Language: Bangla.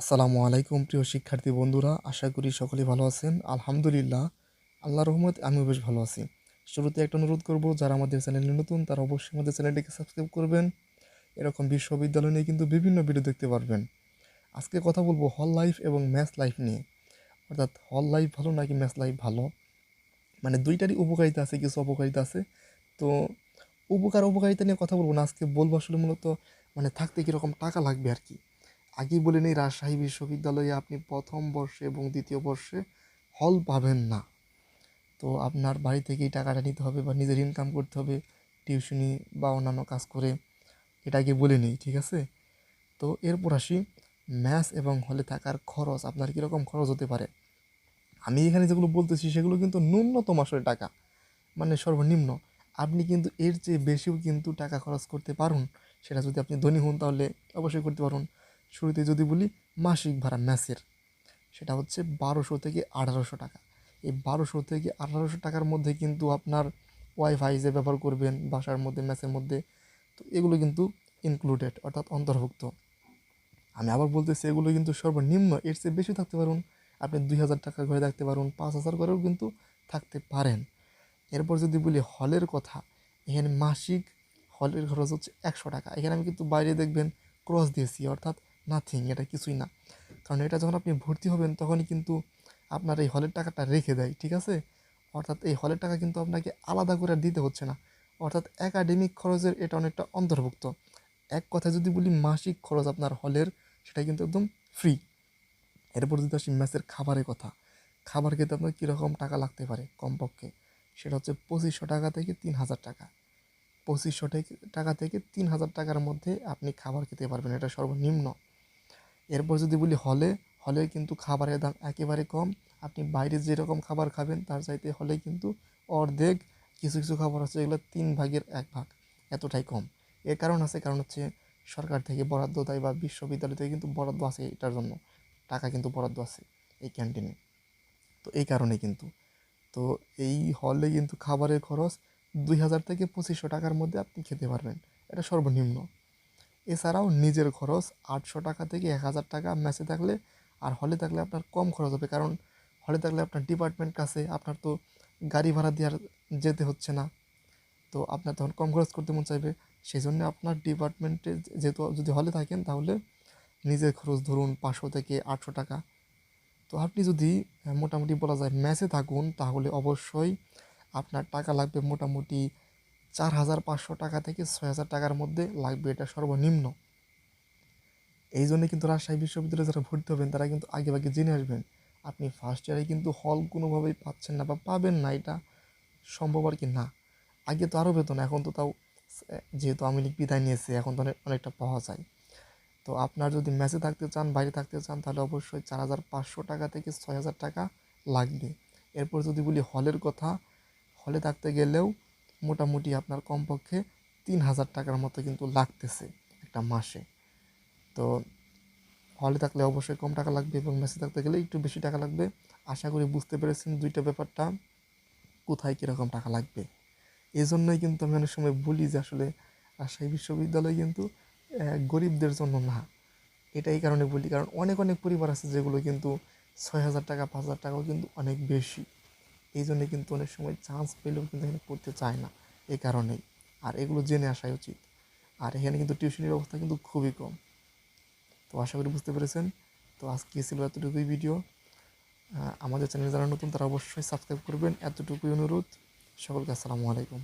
আসসালামু আলাইকুম, প্রিয় শিক্ষার্থী বন্ধুরা। আশা করি সকলেই ভালো আছেন। আলহামদুলিল্লাহ আল্লাহ রহমত আমিও বেশ ভালো আছি। শুরুতে একটা অনুরোধ করব, যারা আমাদের চ্যানেলে নতুন, তারা অবশ্যই আমাদের চ্যানেলটিকে সাবস্ক্রাইব করবেন। এরকম বিশ্ববিদ্যালয় নিয়ে কিন্তু বিভিন্ন ভিডিও দেখতে পারবেন। আজকে কথা বলব হল লাইফ এবং ম্যাথ লাইফ নিয়ে। অর্থাৎ হল লাইফ ভালো নাকি ম্যাথ লাইফ ভালো? মানে দুইটারই উপকারিতা আছে, কিছু অপকারিতা আছে। তো উপকার উপকারিতা নিয়ে কথা বলব না। আজকে বলব আসলে মূলত মানে থাকতে কীরকম টাকা লাগবে আর কি? আগেই বলে নেই, রাজশাহী বিশ্ববিদ্যালয়ে আপনি প্রথম বর্ষে এবং দ্বিতীয় বর্ষে হল পাবেন না। তো আপনার বাড়ি থেকেই টাকাটা নিতে হবে বা নিজের ইনকাম করতে হবে টিউশনি বা অন্যান্য কাজ করে। এটা আগে বলে নিই, ঠিক আছে? তো এরপর আসি ম্যাথ এবং হলে থাকার খরচ, আপনার কীরকম খরচ হতে পারে? আমি এখানে যেগুলো বলতেছি সেগুলো কিন্তু ন্যূনতম আসলে টাকা মানে সর্বনিম্ন। আপনি কিন্তু এর চেয়ে বেশিও কিন্তু টাকা খরচ করতে পারুন, সেটা যদি আপনি ধনী হন তাহলে অবশ্যই করতে পারুন। শুরুতে যদি বলি মাসিক ভাড়া ম্যাচের সেটা হচ্ছে বারোশো থেকে আঠারোশো টাকা। এই বারোশো থেকে আঠারোশো টাকার মধ্যে কিন্তু আপনার ওয়াইফাই যে ব্যবহার করবেন, বাসার মধ্যে ম্যাচের মধ্যে, তো এগুলো কিন্তু ইনক্লুডেড অর্থাৎ অন্তর্ভুক্ত। আমি আবার বলতেছি, এগুলো কিন্তু সর্বনিম্ন এর চেয়ে বেশি থাকতে পারুন। আপনি দুই হাজার টাকা ঘরে থাকতে পারুন, পাঁচ হাজার ঘরেও কিন্তু থাকতে পারেন। এরপর যদি বলি হলের কথা, এখানে মাসিক হলের খরচ হচ্ছে একশো টাকা। এখানে আমি কিন্তু বাইরে দেখবেন ক্রস দিয়েছি, অর্থাৎ নাথিং এটা কিছুই না। কারণ এটা যখন আপনি ভর্তি হবেন, তখনই কিন্তু আপনার এই হলের টাকাটা রেখে দেয়, ঠিক আছে? অর্থাৎ এই হলের টাকা কিন্তু আপনাকে আলাদা করে দিতে হচ্ছে না। অর্থাৎ একাডেমিক খরচের এটা অনেকটা অন্তর্ভুক্ত। এক কথায় যদি বলি, মাসিক খরচ আপনার হলের, সেটা কিন্তু একদম ফ্রি এরপর যদি আসি ম্যাচের খাবারের কথা। খাবার খেতে আপনার কীরকম টাকা লাগতে পারে কমপক্ষে? সেটা হচ্ছে পঁচিশশো টাকা থেকে তিন হাজার টাকা। পঁচিশশো টাকা থেকে তিন হাজার টাকার মধ্যে আপনি খাবার খেতে পারবেন, এটা সর্বনিম্ন। এরপর যদি বলি হলে হলে কিন্তু খাবারের দাম একেবারে কম। আপনি বাইরে যেরকম খাবার খাবেন, তার চাইতে হলে কিন্তু অর্ধেক কিছু কিছু খাবার আছে, এগুলো তিন ভাগের এক ভাগ, এতটাই কম। এর কারণ আছে, কারণ হচ্ছে সরকার থেকে বরাদ্দ দেয় বা বিশ্ববিদ্যালয় থেকে কিন্তু বরাদ্দ আছে এটার জন্য। টাকা কিন্তু বরাদ্দ আছে এই ক্যান্টিনে। তো এই কারণে কিন্তু। তো এই হলে কিন্তু খাবারের খরচ দুই হাজার থেকে পঁচিশশো টাকার মধ্যে আপনি খেতে পারবেন। এটা সর্বনিম্ন। এছাড়াও নিজের খরচ আটশো টাকা থেকে এক হাজার টাকা ম্যাচে থাকলে আর হলে থাকলে আপনার কম খরচ হবে। কারণ হলে থাকলে আপনার ডিপার্টমেন্ট কাছে আপনার তো গাড়ি ভাড়া দেওয়ার যেতে হচ্ছে না। তো আপনার তখন কম খরচ করতে মন চাইবে। সেই জন্য আপনার ডিপার্টমেন্টে যেহেতু যদি হলে থাকেন তাহলে নিজের খরচ ধরুন পাঁচশো থেকে আটশো টাকা। তো আপনি যদি, মোটামুটি বলা যায় ম্যাচে থাকুন তাহলে অবশ্যই আপনার টাকা লাগবে মোটামুটি চার হাজার পাঁচশো টাকা থেকে ছয় হাজার টাকার মধ্যে লাগবে এটা সর্বনিম্ন। এই জন্য কিন্তু রাজশাহী বিশ্ববিদ্যালয়ে যারা ভর্তি হবেন, তারা কিন্তু আগে আগে জেনে আসবেন, আপনি ফার্স্ট ইয়ারে কিন্তু হল কোনোভাবেই পাচ্ছেন না বা পাবেন না, এটা সম্ভব আর কি না। আগে তো আরও বেতন, এখন তো তাও, যেহেতু আমি লীগ বিদায় নিয়েছি, এখন তো অনেকটা পাওয়া যায়। তো আপনার যদি ম্যাচে থাকতে চান, বাইরে থাকতে চান, তাহলে অবশ্যই চার হাজার পাঁচশো টাকা থেকে ছয় হাজার টাকা লাগবে। এরপর যদি বলি হলের কথা হলে থাকতে গেলেও মোটামুটি আপনার কমপক্ষে তিন হাজার টাকার মতো কিন্তু লাগতেছে একটা মাসে। তো হলে থাকলে অবশ্যই কম টাকা লাগবে এবং মেসে থাকতে গেলে একটু বেশি টাকা লাগবে। আশা করি বুঝতে পেরেছেন দুইটা ব্যাপারটা, কোথায় কীরকম টাকা লাগবে। এই জন্যই কিন্তু আমি অনেক সময় বলি যে আসলে রাজশাহী বিশ্ববিদ্যালয় কিন্তু গরিবদের জন্য না। এটা এই কারণে বলি, কারণ অনেক অনেক পরিবার আছে যেগুলো কিন্তু ছয় হাজার টাকা, পাঁচ হাজার টাকাও কিন্তু অনেক বেশি। এই জন্য কিন্তু অনেক সময় চান্স পেলেও কিন্তু এখানে পড়তে চায় না। এই কারণেই। আর এগুলো জেনে আসাই উচিত। আর এখানে কিন্তু টিউশনের অবস্থা কিন্তু খুবই কম। তো আশা করি বুঝতে পেরেছেন। তো আজকে ছিল এতটুকুই ভিডিও আমাদের চ্যানেল যারা নতুন, তারা অবশ্যই সাবস্ক্রাইব করবেন। এতটুকুই অনুরোধ। সকলকে আসসালামু আলাইকুম।